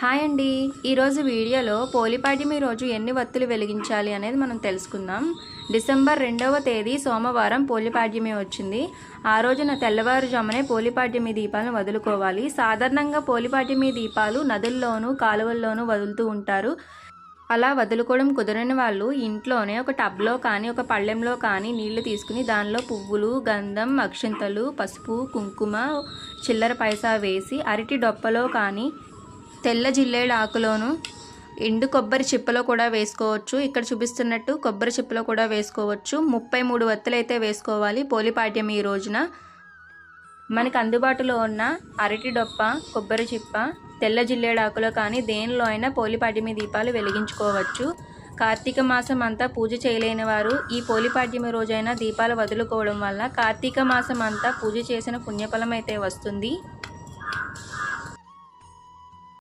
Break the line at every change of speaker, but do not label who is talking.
Hi అండి. ఈరోజు వీడియోలో పోలిపాడ్యమి రోజు ఎన్ని వత్తులు వెలిగించాలి అనేది మనం తెలుసుకుందాం. డిసెంబర్ రెండవ తేదీ సోమవారం పోలిపాడ్యమి వచ్చింది. ఆ రోజున తెల్లవారుజామునే పోలిపాడ్యమి దీపాలను వదులుకోవాలి. సాధారణంగా పోలిపాడ్యమి దీపాలు నదుల్లోనూ కాలువల్లోనూ వదులుతూ ఉంటారు. అలా వదులుకోవడం కుదరని వాళ్ళు ఇంట్లోనే ఒక టబ్లో కానీ ఒక పళ్ళెంలో కానీ నీళ్ళు తీసుకుని దానిలో పువ్వులు గంధం అక్షింతలు పసుపు కుంకుమ చిల్లర పైసా వేసి అరటి డొప్పలో కానీ తెల్ల జిల్లేడు ఆకులోను ఎండు కొబ్బరి చిప్పలో కూడా వేసుకోవచ్చు. ఇక్కడ చూపిస్తున్నట్టు కొబ్బరి చిప్పలో కూడా వేసుకోవచ్చు. ముప్పై మూడు వత్తులు అయితే వేసుకోవాలి పోలిపాడ్యం ఈ రోజున. మనకు అందుబాటులో ఉన్న అరటి డొప్ప కొబ్బరి చిప్ప తెల్ల జిల్లేడాకులో కానీ దేనిలో అయినా పోలిపాడ్యమి దీపాలు వెలిగించుకోవచ్చు. కార్తీక మాసం అంతా పూజ చేయలేని వారు ఈ పోలిపాడ్యమి రోజైనా దీపాలు వదులుకోవడం వల్ల కార్తీక మాసం అంతా పూజ చేసిన పుణ్యఫలం అయితే వస్తుంది.